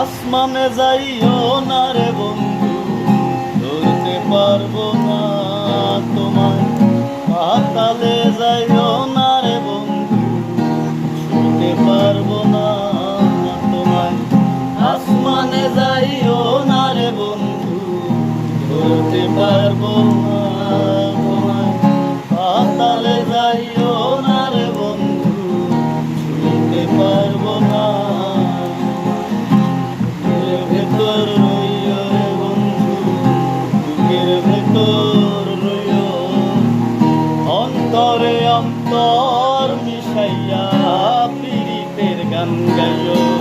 আসমানে যাইও না রে বন্ধু, ধরতে পারব না তোমায়। পাতালে যাইও না রে বন্ধু ছুঁতে পারব না তোমায়। আসমানে যাইও না রে বন্ধু, ধরতে পারব না তোমায়। পাতালে অন্তরে মিশাইয়া পীড়িতের গান গাইও।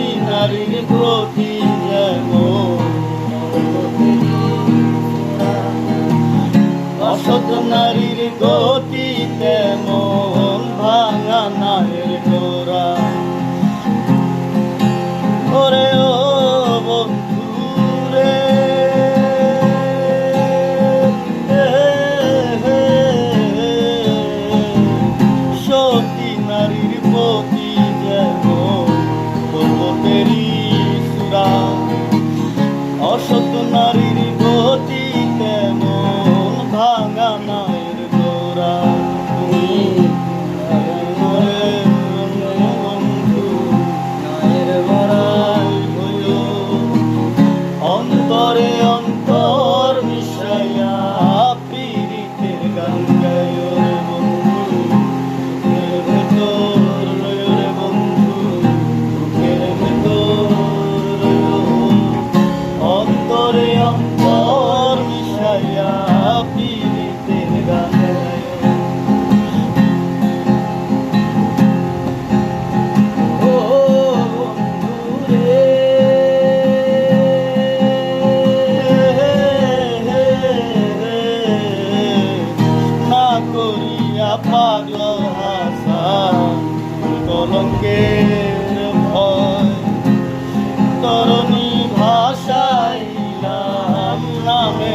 সতী নারীর প্রতি অসৎ নারীর গতি অন্তরে অন্তর মিশাইয়া পীড়িতের গান গায় রে বন্ধু ভেতর রইও রে বন্ধু বুকের ভেতর অন্তরে অন্তর মিশাইয়া পীড়িতের গান হাসান কলঙ্কের ভয় তরণী ভাষাইলাম নামে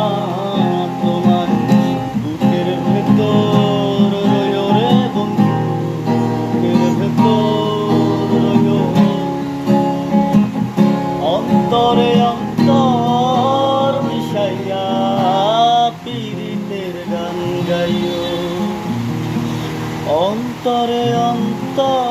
অন্তরে অন্তর